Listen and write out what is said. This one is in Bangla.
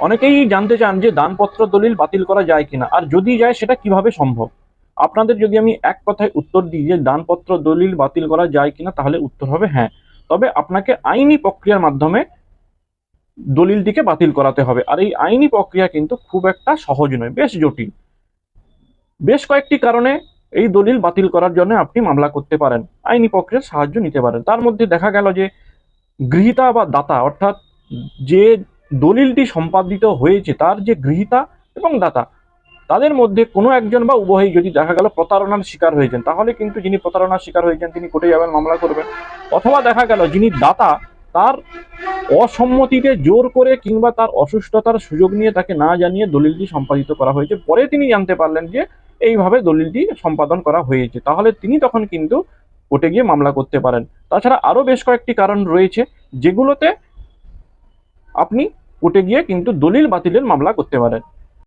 অনেকেই জানতে চান যে দানপত্র দলিল বাতিল করা যায় কিনা, আর যদি যায় সেটা কীভাবে সম্ভব? আপনাদের যদি আমি এক কথায় উত্তর দিই যে দানপত্র দলিল বাতিল করা যায় কিনা, তাহলে উত্তর হবে হ্যাঁ। তবে আপনাকে আইনি প্রক্রিয়ার মাধ্যমে দলিলটিকে বাতিল করাতে হবে, আর এই আইনি প্রক্রিয়া কিন্তু খুব একটা সহজ নয়, বেশ জটিল। বেশ কয়েকটি কারণে এই দলিল বাতিল করার জন্য আপনি মামলা করতে পারেন, আইনি প্রক্রিয়ার সাহায্য নিতে পারেন। তার মধ্যে দেখা গেল যে গৃহীতা বা দাতা, অর্থাৎ যে দলিলটি সম্পাদিত হয়েছে তার যে গৃহীতা এবং দাতা, তাদের মধ্যে কোনো একজন বা উভয়ই যদি দেখা গেল প্রতারণার শিকার হয়েছেন, তাহলে কিন্তু যিনি প্রতারণার শিকার হয়েছেন তিনি কোর্টে যাবেন, মামলা করবেন। অথবা দেখা গেল যিনি দাতা, তার অসম্মতিতে জোর করে কিংবা তার অসুস্থতার সুযোগ নিয়ে তাকে না জানিয়ে দলিলটি সম্পাদিত করা হয়েছে। পরে তিনি জানতে পারলেন যে এইভাবে দলিলটি সম্পাদন করা হয়েছে। তাহলে তিনি তখন কিন্তু কোর্টে গিয়ে মামলা করতে পারেন। তাছাড়া আরও বেশ কয়েকটি কারণ রয়েছে, যেগুলোতে আপনি কোর্টে গিয়ে কিন্তু দলিল বাতিলের মামলা করতে পারেন।